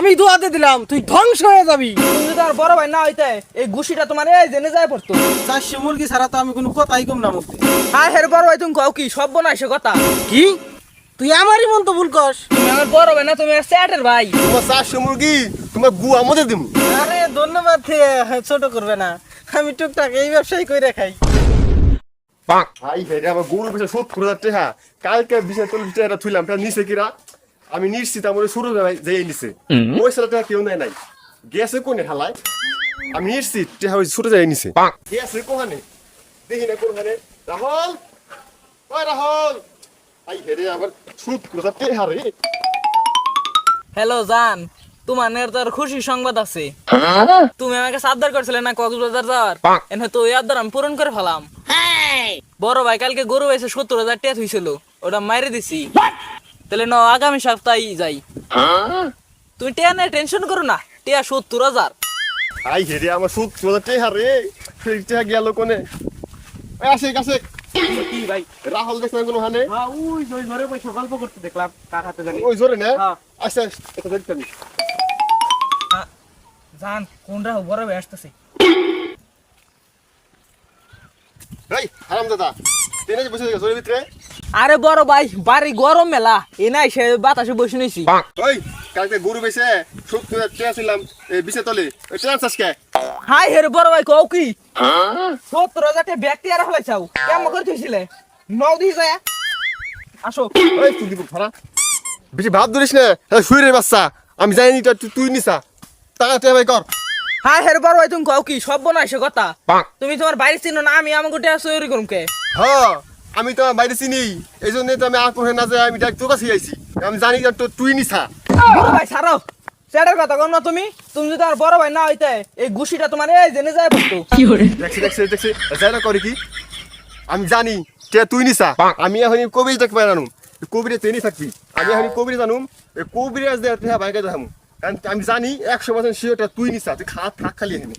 আমি দোয়াতে দিলাম তুই ধ্বংস হয়ে যাবি। তুমি যদি আর বড় ভাই না হইতে এই গুছিটা তোমার এই জেনে যায় পড়তো। চারশো মুরগি ছাড়া তো আমি কোনো কথাই কম না মুক্তি হ্যাঁ হের বড় ভাই তুমি কও কি সব বনাই সে কথা? কি? তুই আমারই মন তো ভুল কস। তুমি আমার বড় ভাই না তুমি স্যাটের ভাই। তোমার চারশো মুরগি তোমার গু আমাদের দিম। আরে ধন্যবাদ ছোট করবে না। আমি টুকটাক এই ব্যবসায় করে খাই। ভাই ভাই আমার গরু বেশি সত্তর হাজার টাকা কালকে বিশাল চল্লিশ টাকা থুইলাম তার নিচে কিরা? আমি নিশ্চিত আমার শুরু যেয়ে নিছে। ওই সালা টাকা কেউ নেয় নাই। গেছে কোনে হালায়? আমি নিশ্চিত ওই ছোট যায় নিছে। গেছে কোহানে? দেখি না কোনখানে। রাহুল? ওই রাহুল? আই হেরে আবার সুদ করে টাকা রে হ্যালো জান। তোমার তোর খুশি সংবাদ আছে। তুমি আমাকে সাবধান করছিলে না কক্সবাজার যাওয়ার? এনে তো ওই আবদার আমি পূরণ করে ফেলাম। বড় ভাই কালকে গরু এসে সত্তর হাজার টেট হয়েছিল ওটা মাইরে দিছি। তাহলে ন আগামী সপ্তাহে যাই। তুমি টিয়া নিয়ে টেনশন করো না টিয়া সত্তর হাজার। আই হেরে আমার সুদ করে টাকা রে টাকা গেল কোনে? ওই আসে কাছে কি ভাই? রাহুল কোনো হানে? হ্যাঁ ওই ওই ঘরে বসে গল্প করতে দেখলাম কার হাতে জানি। ওই জোরে না? হ্যাঁ। আচ্ছা এটা দেখতে আমি জান কোনটা বড় ভাই আসতেছে? এই হারাম দাদা ট্রেনে বসে ভিতরে। আরে বড় ভাই বাড়ি গরম মেলা। এ নাই সে বাতাসে বসে নিছি ওই কালকে গরু বেছে সত্তর ট্রেন ছিলাম বিছে তলে। ওই ট্রেন চাষকে হাই হের বড় ভাই কও কি? সত্তর হাজার টাকা ব্যক্তি আর হলে চাও। কেমন করে থইছিলে? নও দিয়ে যায় আসো। ওই তুই দিব ধরা? বেশি ভাব ধরিস না। হ্যাঁ শুই রে বাচ্চা আমি জানি তো তুই নিসা টাকা টেয়া ভাই কর। হাই হের বড় ভাই তুমি কও কি? সব বনাই সে কথা তুমি তোমার বাইরে চিনো না আমি আমাকে টেয়া সৈরি করুম কে? হ্যাঁ। আমি তো বাইরে চিনি। এই জন্য তো আমি কোথায় না যাই আমি ডাক তোর কাছে আইছি। আমি জানি যে তো তুই নিছা। বড় ভাই ছাড়ো। সেটার কথা কম না তুমি। তুমি যদি আর বড় ভাই না হইতে এই গুছিটা তোমার এই জেনে যায় পড়তো দেখছি দেখছি দেখছি। যাই না করে কি? আমি জানি কে তুই নিসা আমি এখন কবির দেখতে পাই জানুম কবিরে তুই নি থাকবি। আমি এখন কবিরে জানুম। এই কবিরে আজ দেয় তুই বাইকে দেখাম কারণ আমি জানি একশো পার্সেন্ট শিওরটা তুই নিসা তুই খা থাক খালি এখানে।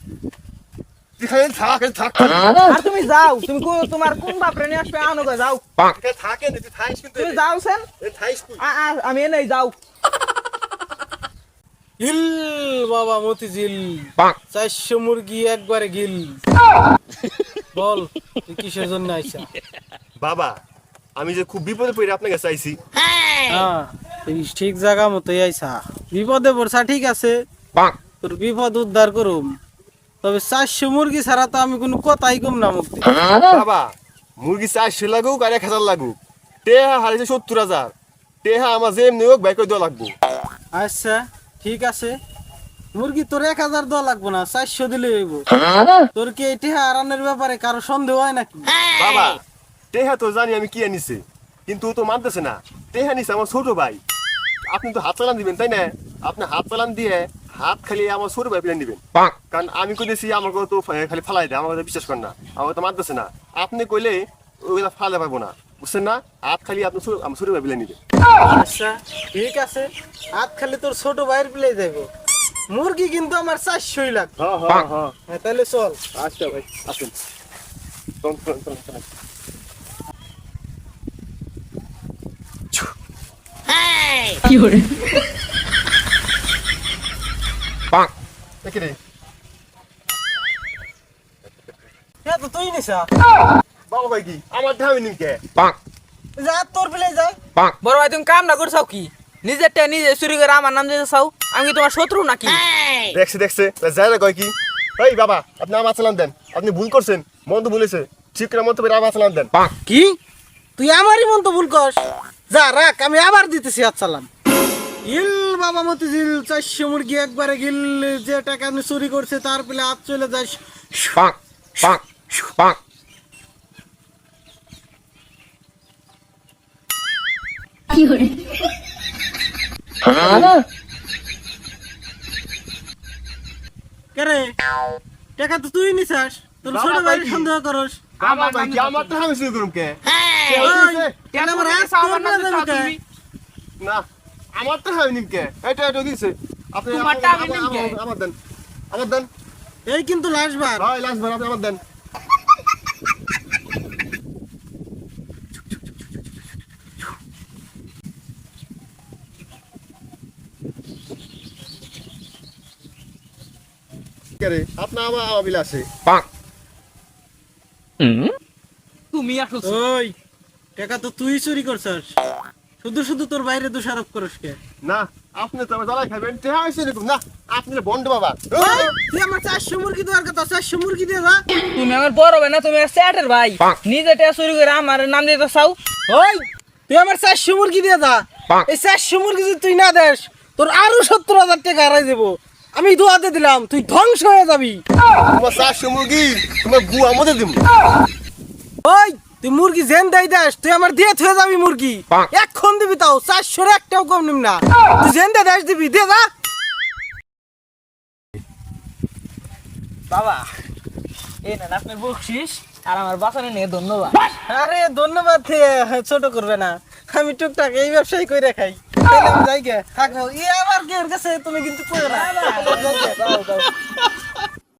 তুই থাক থাক। আর তুমি যাও তুমি তোমার কোন বাপরে নিয়ে আসবে? আনো যাও। থাকে থাইস কিন্তু তুমি যাও সেন। থাইস তুই আ- আ- আমি এনেই যাও। হিল বাবা মতিঝিল। চারশো মুরগি একবারে গিল। বল কিসের জন্য আইসা বাবা আমি যে খুব বিপদে পড়ে আপনাকে চাইছি। হ্যাঁ ঠিক জায়গা মতোই আইসা বিপদে পড়ছা ঠিক আছে। তোর বিপদ উদ্ধার করুম। তবে চারশো মুরগি ছাড়া তো আমি কোনো কথাই কম না মুক্তি। বাবা মুরগি চারশো লাগুক আর এক হাজার লাগুক। টেহা হারিয়েছে সত্তর হাজার। টেহা আমার যে এমনি হোক বাইক দেওয়া লাগবো। আচ্ছা ঠিক আছে। মুরগি তোর এক হাজার দেওয়া লাগবো না চারশো দিলে হইব। তোর কি এটি হারানোর ব্যাপারে কারও সন্দেহ হয় নাকি? বাবা টেহা তো জানি আমি কি আনিছে কিন্তু ও তো মানতেছে না। টেহা নিছে আমার ছোট ভাই। আপনি তো হাত চালান দিবেন তাই না? আপনি হাত চালান দিয়ে হাত খালি আমার ছোট ভাই প্লেন দিবেন কারণ আমি কইতেছি আমাকে তো খালি ফালাই দেয় আমাকে বিশ্বাস করেন না। আমাকে তো মানতেছে না। আপনি কইলে ওইগুলা ফালে পারব না। বুঝছেন না? হাত খালি আপনি আমার ছোট ভাই প্লেন নিবেন। আচ্ছা ঠিক আছে। হাত খালি তোর ছোট ভাইয়ের প্লে যাইব মুরগি কিন্তু আমার চারশোই লাগবে। হ্যাঁ হ্যাঁ হ্যাঁ। হ্যাঁ, তাহলে চল। আচ্ছা ভাই আসুন। চলুন। দেখি রে হ্যাঁ তো তুই নিসা বাবা ভাই কি? আমার ধামি নিমকে। যা তোর প্লে যা। বড় ভাই তুমি কাম না করছাও কি? নিজেরটা নিজে চুরি করে আমার নাম দিতে চাও? আমি কি তোমার শত্রু নাকি? দেখছে দেখছে। যাই না কয় কি? এই বাবা আপনি আমার চালান দেন। আপনি ভুল করছেন। মন তো বলেছে ঠিক করে মন তো আমার চালান দেন। কি? তুই আমারই মন তো ভুল কর যা রাখ আমি আবার দিতেছি হাত চালাম ইল বাবা মতিঝিল চারশো মুরগি একবারে গিল যে টাকা আমি চুরি করছে তার পেলে হাত চলে যাস। কেরে টাকা তো তুই নিছাস তোর ছোট ভাই সন্দেহ করস। ভাই আমার তো আমি শুরু করুম কে? আমার কে? না। আমার তো আমি নিমকে। এটা এটা দিছে। আপনি তোমারটা আমার- আমি নিমকে। আমার- দেন। আমার দেন। এই কিন্তু লাস্ট বার। ভাই লাস্ট বার আপনি আমার দেন। আপনার আমার তুমি আসো। ওই টাকা তো তুই চুরি করছস। শুধু শুধু তোর বাইরে দোষারোপ করস কে? না আপনি তো আমার জ্বালাই খাবেন টেহা হয়েছে এরকম। না আপনি বন্ড বাবা। তুই আমার চারশো মুরগি দেওয়ার কথা চারশো মুরগি দিয়ে যা। তুমি আমার বড় ভাই না তুমি স্যাটের ভাই। নিজে টেয়া চুরি করে আমার নাম দিতে চাও। ওই তুই আমার চারশো মুরগি দিয়ে যা। এই চারশো মুরগি যদি তুই না দেস তোর আরও সত্তর হাজার টাকা হারাই দেবো। আমি দোয়াতে দিলাম তুই ধ্বংস হয়ে যাবি। তোমার চারশো মুরগি তোমার গু আমাদের দিব ওই তুই মুরগি জেন দেই দেস তুই আমার দিয়ে থয়ে যাবি মুরগি এখন দিবি তাও চারশোর একটাও কম নিম না তুই জেন দে দেস দিবি দে যা বাবা এই না আপনার বকশিস আর আমার বাসানে নিয়ে ধন্যবাদ আরে ধন্যবাদ ছোট করবে না আমি টুকটাক এই ব্যবসায় করে খাই যাই গে থাকো ই আমার কে কাছে তুমি কিন্তু করে না।